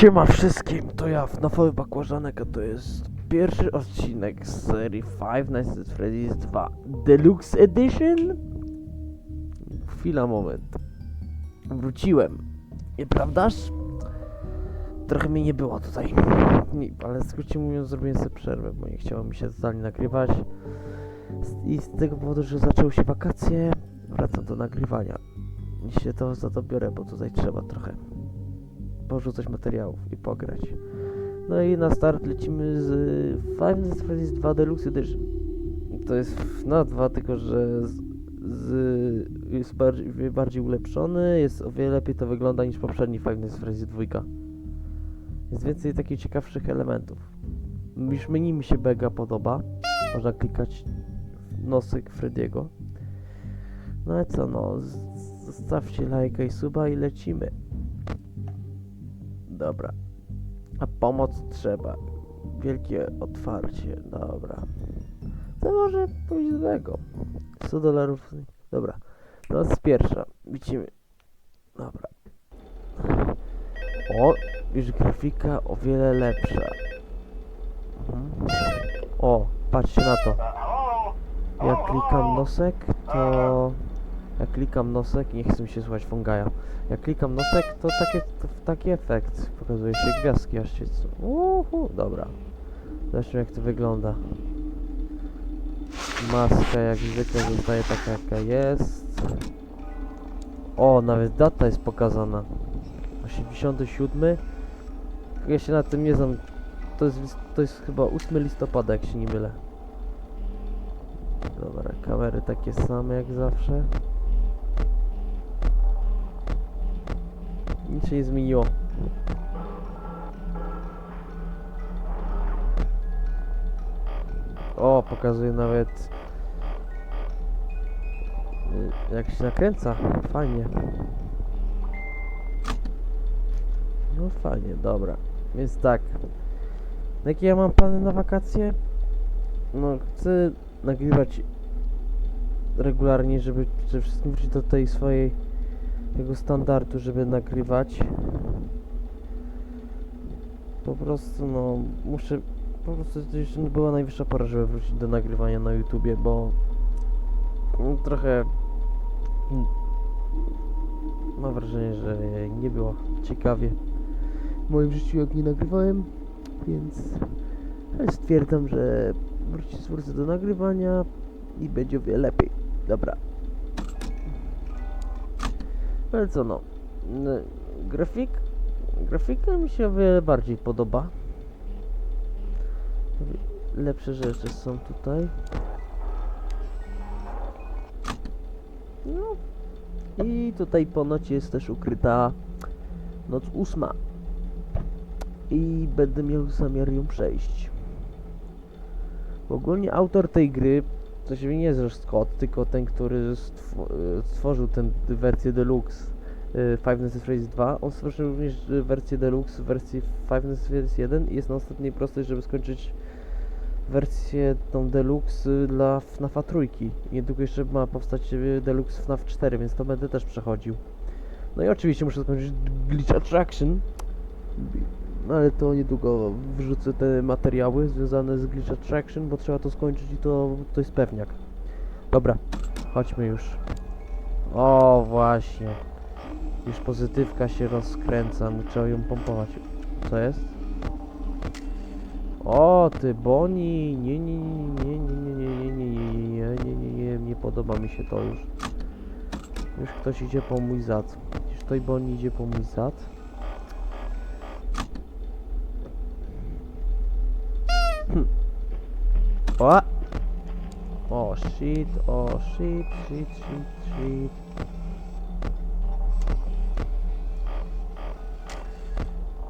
Siema wszystkim, to ja, FNAFowy Bakłażanek, a to jest pierwszy odcinek z serii Five Nights at Freddy's 2 Deluxe Edition? Chwila, moment. Wróciłem. Nieprawdaż? Trochę mnie nie było tutaj. Nie, ale skrócie mówiąc, zrobiłem sobie przerwę, bo nie chciało mi się zdalnie nagrywać. I z tego powodu, że zaczęły się wakacje, wracam do nagrywania. I się to za to biorę, bo tutaj trzeba trochę porzucać materiałów i pograć. No i na start lecimy z Five Nights at Freddy's 2 Deluxe Edition. To jest FNAF 2, tylko że z, z, jest bardziej, bardziej ulepszony, jest o wiele lepiej to wygląda niż poprzedni Five Nights at Freddy's 2. Jest więcej takich ciekawszych elementów. Już mi się mega podoba. Można klikać w nosek Freddy'ego. No i co no, zostawcie lajka i suba i lecimy. Dobra. A pomoc trzeba. Wielkie otwarcie. Dobra. To może pójść złego. 100 dolarów. Dobra. Noc pierwsza. Widzimy. Dobra. O, już grafika o wiele lepsza. Mhm. O, patrzcie na to. Jak klikam nosek, to... Jak klikam nosek, nie chcę mi się słuchać Fongaja. Jak klikam nosek, to takie, to taki efekt. Pokazuje się gwiazdki aż się... Uhu, dobra. Zobaczmy jak to wygląda. Maska jak zwykle zostaje taka jaka jest. O, nawet data jest pokazana. 87. Ja się na tym nie znam. To jest, to jest chyba 8 listopada, jak się nie mylę. Dobra, kamery takie same jak zawsze. Nic się nie zmieniło. O, pokazuje nawet y, jak się nakręca. Fajnie. No fajnie, dobra. Więc tak. Jakie ja mam plany na wakacje? No, chcę nagrywać regularnie, żeby przede wszystkim wrócić do tej swojej tego standardu, żeby nagrywać. Po prostu no muszę po prostu już była najwyższa pora, żeby wrócić do nagrywania na YouTubie, bo no, trochę mm, mam wrażenie, że nie było ciekawie w moim życiu jak nie nagrywałem, więc ale stwierdzam, że wrócić wrócę do nagrywania i będzie o wiele lepiej. Dobra. Ale co no, n- grafik, grafika mi się o wiele bardziej podoba. Lepsze rzeczy są tutaj. No. I tutaj ponoć jest też ukryta noc ósma. I będę miał zamiar ją przejść. Ogólnie autor tej gry to się nie jest Scott, tylko ten, który e, stworzył tę wersję deluxe y, Five Nights at Freddy's 2. On stworzył również y, wersję deluxe, wersję Five Nights at Freddy's 1 i jest na ostatniej prostej, żeby skończyć wersję tą deluxe dla FNAFa trójki. Niedługo jeszcze ma powstać deluxe FNAF 4, więc to będę też przechodził. No i oczywiście muszę skończyć Glitch Attraction ale to niedługo wrzucę te materiały związane z Glitch Attraction, bo trzeba to skończyć i to, to jest pewniak. Dobra, chodźmy już. O, właśnie. Już pozytywka się rozkręca, trzeba ją pompować. Co jest? O, ty Boni, nie, nie, nie, nie, nie, nie, nie, nie, nie, nie, nie, nie, nie, nie nie, podoba mi się to już. Już ktoś idzie po mój zad. Już to i Boni idzie po mój zad. O! O shit, o shit, shit, shit, shit.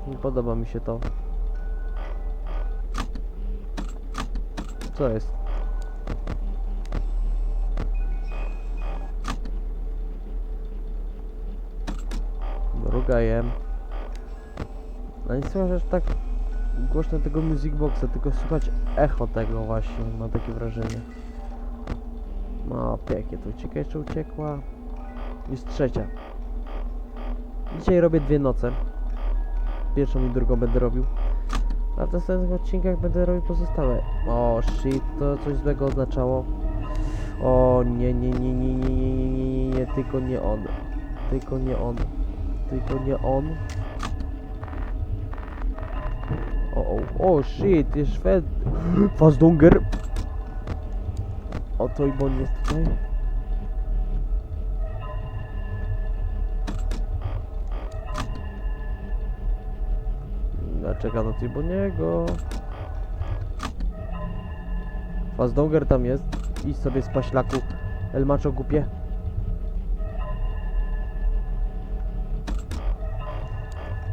Nie podoba mi się to. Co jest? Rugajem. No nie słyszę aż tak głośno tego music boxa, tylko słychać echo tego właśnie, mam takie wrażenie. No pięknie, to ucieka jeszcze uciekła. Jest trzecia. Dzisiaj robię dwie noce. pierwszą i drugą będę robił. A w następnych odcinkach będę robił pozostałe. O shit, to coś złego oznaczało. O nie, nie, nie, nie, nie, nie, nie, nie, tylko nie on. Tylko nie on. Tylko nie on. O, o, o shit, jest Szwed. Fassdunger. Oto i bon jest tutaj. Ja czekam na Tiboniego. Fassdonger tam jest. Idź sobie z paślaku. El macho głupie.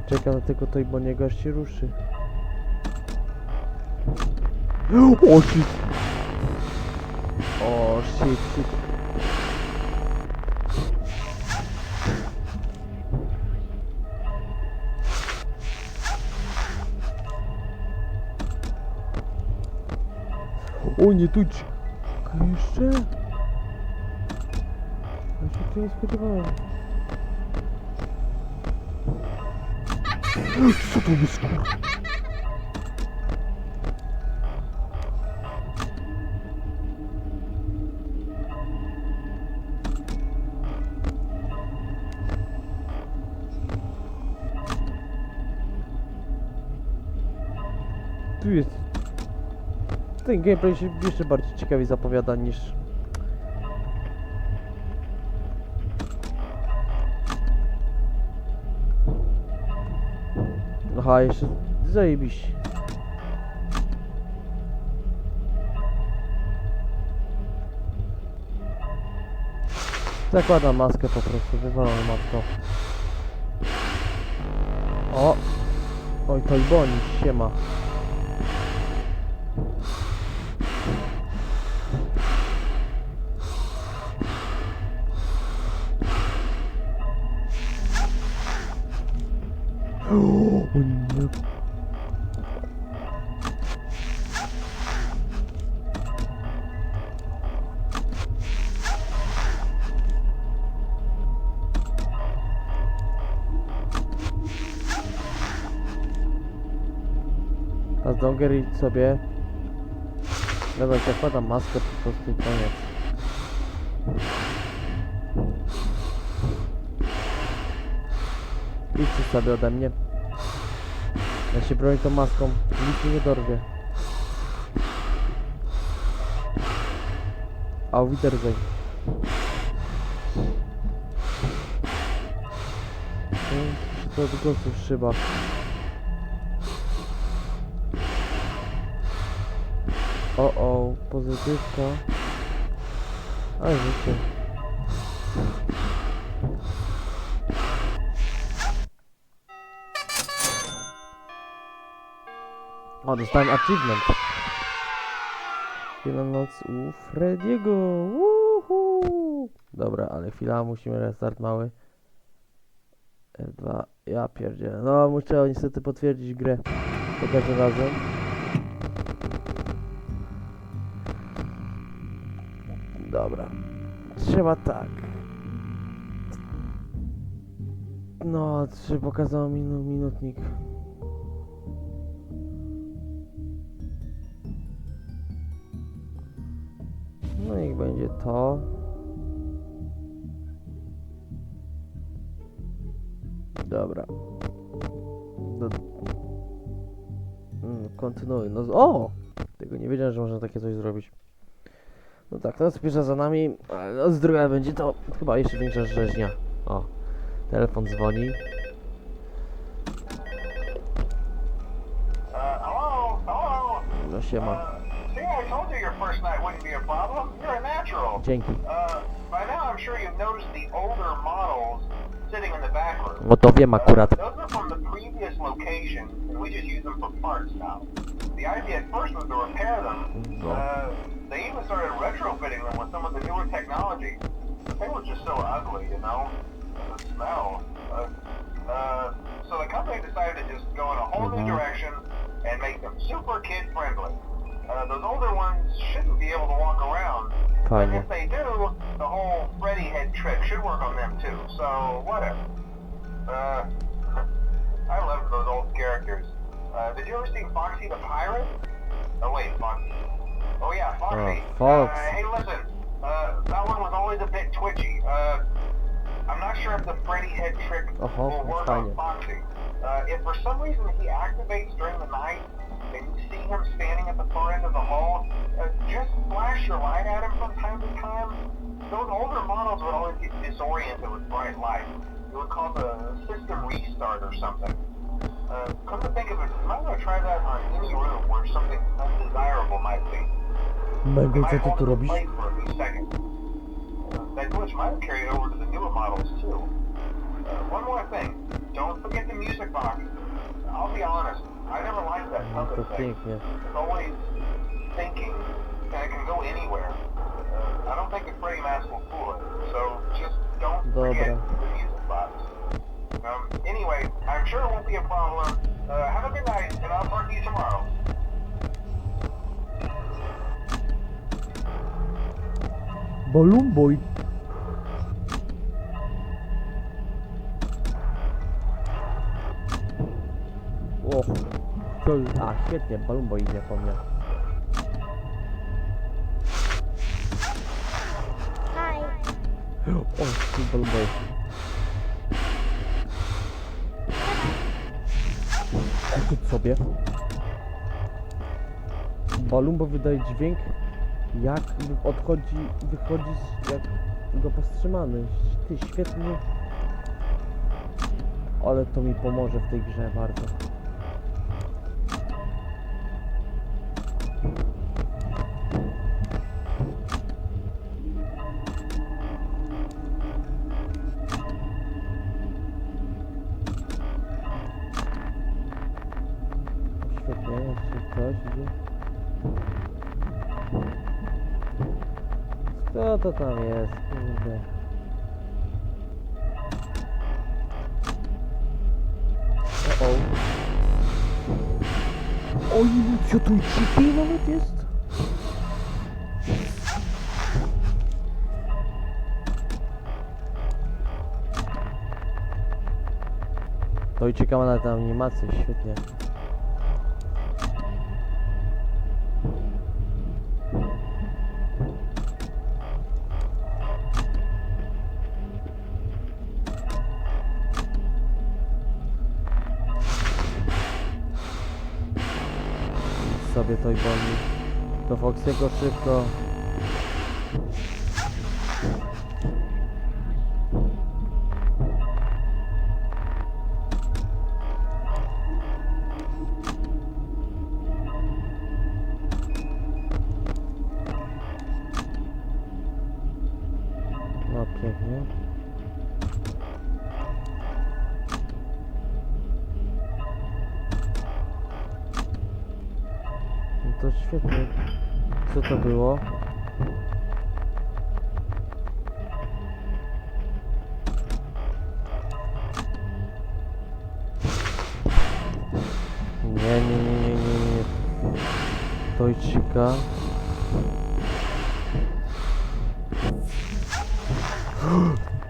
Czekam na tego Tiboniego aż się ruszy. О, щит. О, щит, щит. О, не тут. Конечно. А что ты не сподевала? Сука, без ten gameplay się jeszcze bardziej ciekawie zapowiada niż... Aha, jeszcze zajebiście. Zakładam maskę po prostu, wywalam matko. O! Oj, to i boni, siema. O nie. A z Donger idź sobie. Dobra, zakładam maskę po prostu i koniec. Sobie ode mnie. Ja się bronię tą maską. Nic mi nie dorwie. Auf Wiedersehen. To od głosów szyba. O o, pozytywka. A życie. O, dostałem achievement. Jedna noc u Frediego. Uhu. Dobra, ale chwila, musimy restart mały. F2, ja pierdzielę. No, muszę niestety potwierdzić grę. To każdym razem. Dobra. Trzeba tak. No, czy pokazał minu minutnik. No niech będzie to. Dobra. Do... Mm, Kontynuuj. No, o! Tego nie wiedziałem, że można takie coś zrobić. No tak, noc pierwsza za nami, a noc druga będzie to chyba jeszcze większa rzeźnia. O, telefon dzwoni. Hello? No siema. First night wouldn't be a problem. You're a natural. Dzięki. Uh, by now I'm sure you've noticed the older models sitting in the back room. No to wiem akurat. Uh, those are from the previous location, and we just use them for parts now. The idea at first was to repair them. No. Uh, they even started retrofitting them with some of the newer technology. They were just so ugly, you know? The smell. Uh, uh, so the company decided to just go in a whole new Mhm. direction and make them super kid friendly. Uh, those older ones shouldn't be able to walk around. But if they do, the whole Freddy head trick should work on them too. So whatever. Uh, I love those old characters. did you ever see Foxy the Pirate? Oh wait, Foxy. Oh yeah, Foxy. Oh, Fox. Uh, hey, listen. Uh, that one was always a bit twitchy. Uh, I'm not sure if the Freddy head trick Oho, will work on Foxy. Uh, if for some reason he activates during the night and you see him standing at the far end of the hall, uh, just flash your light at him from time to time. Those older models would always get disoriented with bright light. It would cause a system restart or something. Uh, come to think of it, you might want to try that on any room where something undesirable might be. Mego, It co might ty hold tu the robisz? for a few seconds. Uh, that glitch might have carried over to the newer models too. Uh, one more thing, don't forget the music box. I'll be honest, I never liked that To puppet thing. pięknie. It's always thinking, and it can go anywhere. Uh, I don't think the frame mask will fool it, so just don't forget Dobra. the music box. Um, anyway, I'm sure it won't be a problem. Uh, have a good night, and I'll talk to you tomorrow. Balloon a świetnie, Balloon Boy idzie po mnie. Hi. O, tu Balloon Boy. Kup sobie. Balloon Boy wydaje dźwięk jak odchodzi, wychodzi z, jak go powstrzymany. Ty, świetnie. Ale to mi pomoże w tej grze bardzo. Jeszcze coś idzie. Kto to tam jest? Kurde. O o. Oj, co tu cipiej nawet jest? To i to i wolni. Do Foxiego szybko. Świetnie. Co to było? Nie, nie, nie, nie, nie, nie. Tojczyka.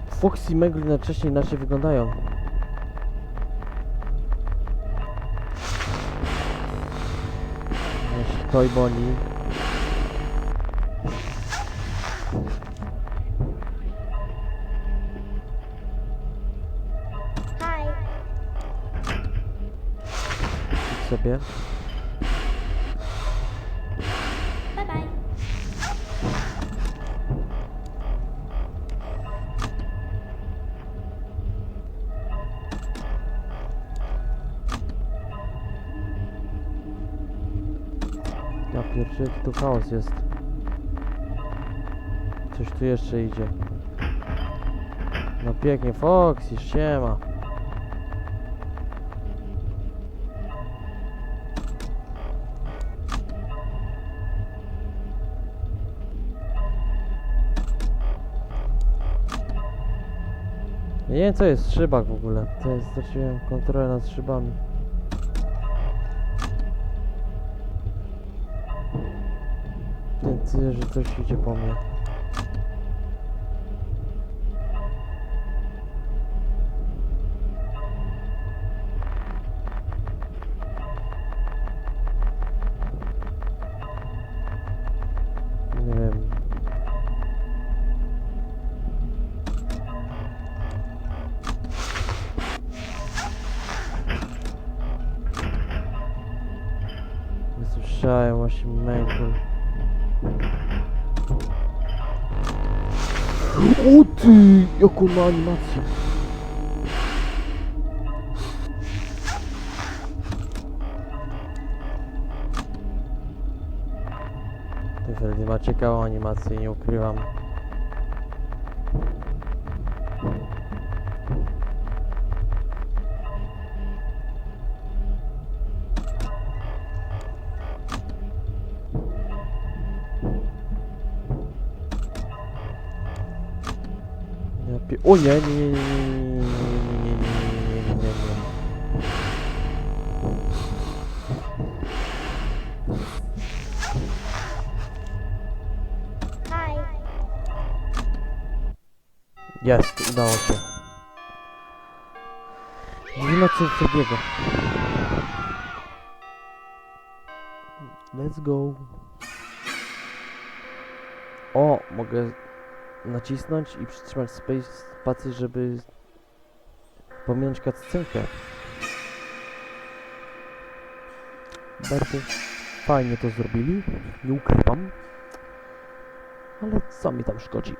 Foxy i Megli jednocześnie inaczej wyglądają. Toy Bonnie. Hi. Idź Ja jaki tu chaos jest. Coś tu jeszcze idzie. No pięknie, Foxy, siema. Nie wiem co jest szybak w ogóle. To jest, straciłem kontrolę nad szybami. Decyduję, że coś idzie po mnie. O ty! Jaką ma animację! Freddy ma ciekawą animację, nie ukrywam. O nie, nie, nie, nie, nie, nie, nie, nie, nie, nie, nie, nie. Jest, udało się. Nie ma co Frediego. Let's go. O, mogę nacisnąć i przytrzymać space żeby pominąć cutscenkę. Bardzo fajnie to zrobili, nie ukrywam. Ale co mi tam szkodzi?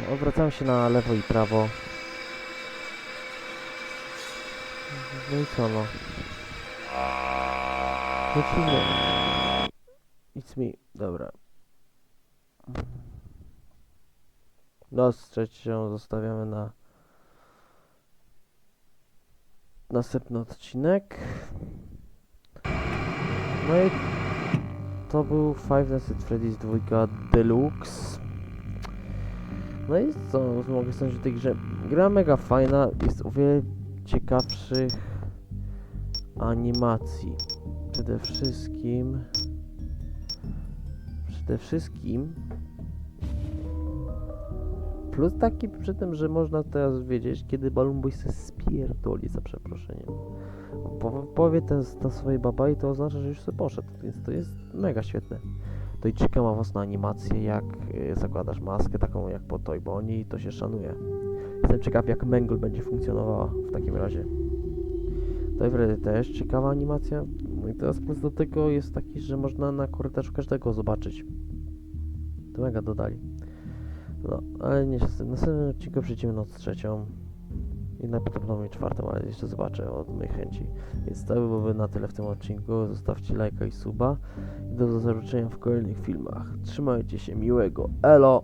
No, odwracam się na lewo i prawo. No i co no? Lecimy. It's me. Dobra. Z trzecią zostawiamy na następny odcinek. No i to był Five Nights at Freddy's 2 Deluxe. No i co mogę sądzić o tej grze? Gra mega fajna, jest o wiele ciekawszych animacji. Przede wszystkim... Przede wszystkim... Plus taki przy tym, że można teraz wiedzieć, kiedy Boy się spierdoli, za przeproszeniem. Po, powie ten ta swojej babai, to oznacza, że już sobie poszedł, więc to jest mega świetne. To i Chica ma własną animację, jak y, zakładasz maskę taką jak po Toy Bonnie, to się szanuje. Jestem ciekaw, jak Mangle będzie funkcjonowała w takim razie. Toy Freddy też ciekawa animacja. No i teraz plus do tego jest taki, że można na korytarzu każdego zobaczyć. To mega dodali. No, ale nie w następnym odcinku przejdziemy noc trzecią. I najprawdopodobniej czwartą, ale jeszcze zobaczę od mojej chęci. Więc to by byłoby na tyle w tym odcinku. Zostawcie lajka i suba. I do zobaczenia w kolejnych filmach. Trzymajcie się, miłego. Elo!